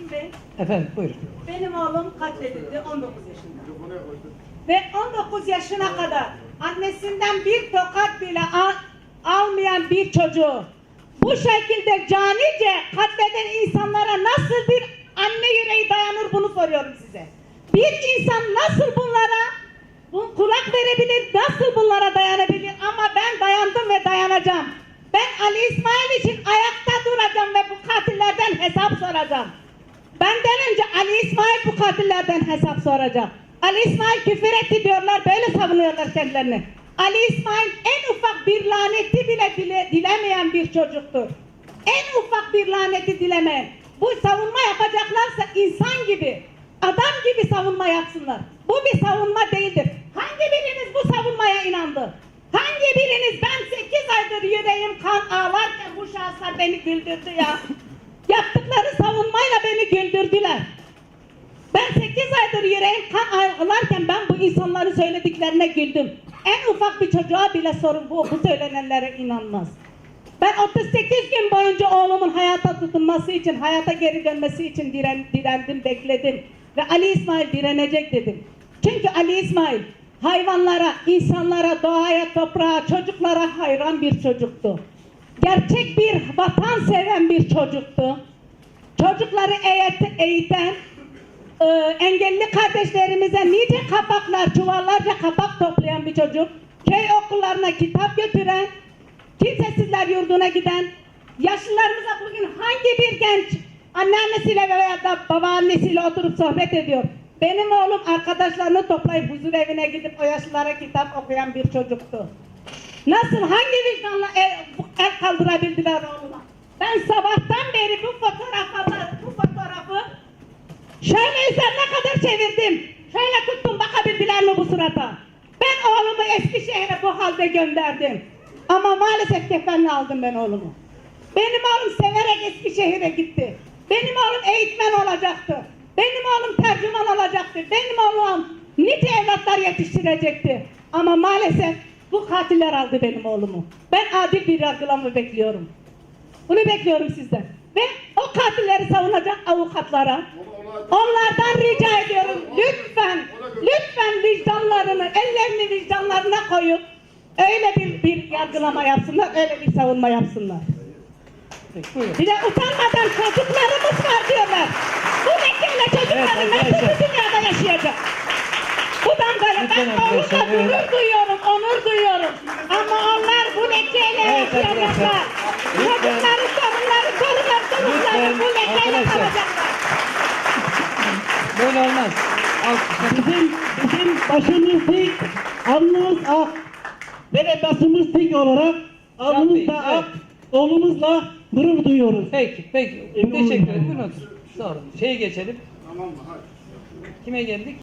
Hakim Bey, Efendim buyurun. benim oğlum katledildi 19 yaşında. Ve 19 yaşına kadar annesinden bir tokat bile al- almayan bir çocuğu bu şekilde canice katleden insanlara nasıl bir anne yüreği dayanır bunu soruyorum size. Bir insan nasıl bunlara bu kulak verebilir, nasıl bunlara dayanabilir ama ben dayandım ve dayanacağım. Ben Ali İsmail için ayakta duracağım ve bu katillerden hesap soracağım. Benden önce Ali İsmail bu katillerden hesap soracak. Ali İsmail küfür etti diyorlar, böyle savunuyorlar kendilerini. Ali İsmail en ufak bir laneti bile dile, dilemeyen bir çocuktur. En ufak bir laneti dilemeyen. Bu savunma yapacaklarsa insan gibi, adam gibi savunma yapsınlar. Bu bir savunma değildir. Hangi biriniz bu savunmaya inandı? Hangi biriniz ben 8 aydır yüreğim kan ağlarken bu şahıslar beni güldürdü ya? Yaptıkları savunmayla beni güldürdüler. Ben 8 aydır yüreğim kan ağlarken ben bu insanların söylediklerine güldüm. En ufak bir çocuğa bile sorun bu, bu söylenenlere inanmaz. Ben 38 gün boyunca oğlumun hayata tutunması için, hayata geri dönmesi için diren, direndim, bekledim. Ve Ali İsmail direnecek dedim. Çünkü Ali İsmail hayvanlara, insanlara, doğaya, toprağa, çocuklara hayran bir çocuktu. Gerçek bir bir çocuktu. Çocukları eğit- eğiten, e, engelli kardeşlerimize nice kapaklar, çuvallarca kapak toplayan bir çocuk. Köy okullarına kitap götüren, kimsesizler yurduna giden, yaşlılarımıza bugün hangi bir genç anneannesiyle veya da babaannesiyle oturup sohbet ediyor. Benim oğlum arkadaşlarını toplayıp huzur evine gidip o yaşlılara kitap okuyan bir çocuktu. Nasıl, hangi vicdanla el, el kaldırabildiler oğluma? Ben sabahtan beri bu fotoğrafı, bu fotoğrafı şöyle üzerine kadar çevirdim. Şöyle tuttum bakabildiler mi bu surata? Ben oğlumu Eskişehir'e bu halde gönderdim. Ama maalesef kefenle aldım ben oğlumu. Benim oğlum severek Eskişehir'e gitti. Benim oğlum eğitmen olacaktı. Benim oğlum tercüman olacaktı. Benim oğlum nice evlatlar yetiştirecekti. Ama maalesef bu katiller aldı benim oğlumu. Ben adil bir yargılama bekliyorum. Bunu bekliyorum sizden. Ve o katilleri savunacak avukatlara onlardan rica ediyorum lütfen lütfen vicdanlarını ellerini vicdanlarına koyup öyle bir, bir yargılama yapsınlar öyle bir savunma yapsınlar. Bir de utanmadan çocuklarımız var diyorlar. Bu lekeyle çocuklarım Evet, nasıl bu dünyada yaşayacak? Buradan böyle ben evet. gurur duyuyorum, onur duyuyorum. Ama onlar bu lekeyle Evet, yaşayacaklar. arkadaşlar. Lütfen. Çocukları, torunları, torunları, torunları Lütfen, bu lekeyle kalacaklar. Böyle olmaz. Bizim, bizim başımız dik, alnımız ak. Ve basımız dik olarak alnımız Bey, da evet. ak. Oğlumuzla gurur duyuyoruz. Peki, peki. Teşekkür ederim. Buyurun otur. Sonra şeye geçelim. Kime geldik?